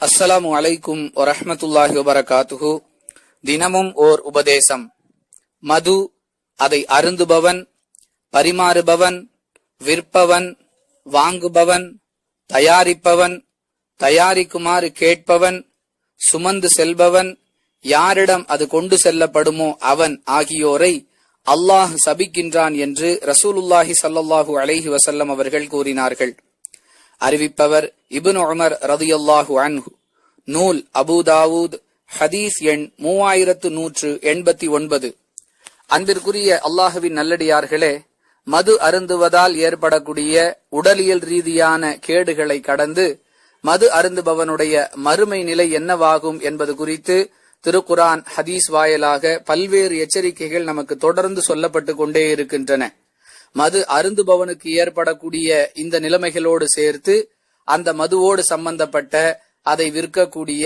அஸ்ஸலாமு அலைக்கும் வரஹமத்துல்லாஹி வபரகாத்துஹு. தினமும் ஓர் உபதேசம். மது அதை அருந்துபவன் பரிமாறுபவன் விற்பவன் வாங்குபவன் தயாரிப்பவன் தயாரிக்குமாறு கேட்பவன் சுமந்து செல்பவன் யாரிடம் அது கொண்டு செல்லப்படுமோ அவன் ஆகியோரை அல்லாஹ் சபிக்கின்றான் என்று ரசூலுல்லாஹி சல்லாஹூ அலைஹி வசல்லம் அவர்கள் கூறினார்கள். அறிவிப்பவர் இபுன் உமர் ரதியுல்லாஹு அன்ஹு. நூல் அபூதாவூத் ஹதீஸ் எண் மூவாயிரத்து நூற்று எண்பத்தி ஒன்பது. அன்பிற்குரிய அல்லாஹுவின் நல்லடியார்களே மது அருந்துவதால் ஏற்படக்கூடிய உடலியல் ரீதியான கேடுகளை கடந்து மது அருந்துபவனுடைய மறுமை நிலை என்னவாகும் என்பது குறித்து திருக்குரான் ஹதீஸ் வாயிலாக பல்வேறு எச்சரிக்கைகள் நமக்கு தொடர்ந்து சொல்லப்பட்டு கொண்டே இருக்கின்றன. மது அருந்துபவனுக்கு ஏற்படக்கூடிய இந்த நிலைமைகளோடு சேர்த்து அந்த மதுவோடு சம்பந்தப்பட்ட அதை விற்கக்கூடிய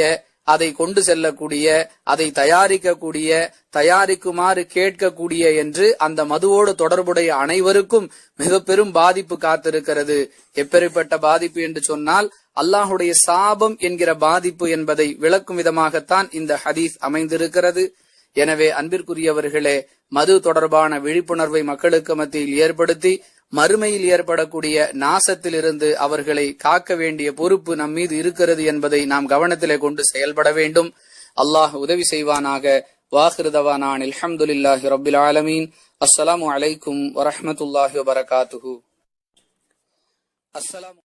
அதை கொண்டு செல்லக்கூடிய அதை தயாரிக்கக்கூடிய தயாரிக்குமாறு கேட்கக்கூடிய என்று அந்த மதுவோடு தொடர்புடைய அனைவருக்கும் மிக பெரும் பாதிப்பு காத்திருக்கிறது. எப்பேற்பட்ட பாதிப்பு என்று சொன்னால் அல்லாஹுடைய சாபம் என்கிற பாதிப்பு என்பதை விளக்கும் விதமாகத்தான் இந்த ஹதீஸ் அமைந்திருக்கிறது. எனவே அன்பிற்குரியவர்களே மது தொடர்பான விழிப்புணர்வை மக்களுக்கு மத்தியில் ஏற்படுத்தி மறுமையில் ஏற்படக்கூடிய நாசத்திலிருந்து அவர்களை காக்க வேண்டிய பொறுப்பு நம் மீது இருக்கிறது என்பதை நாம் கவனத்திலே கொண்டு செயல்பட வேண்டும். அல்லாஹ் உதவி செய்வானாக. வாஹிருதவானான் அல்ஹம்துலில்லாஹி ரபில் ஆலமீன். அஸ்ஸலாமு அலைக்கும் வரஹ்மத்துல்லாஹி வபரகாத்துஹு. அஸ்ஸலாமு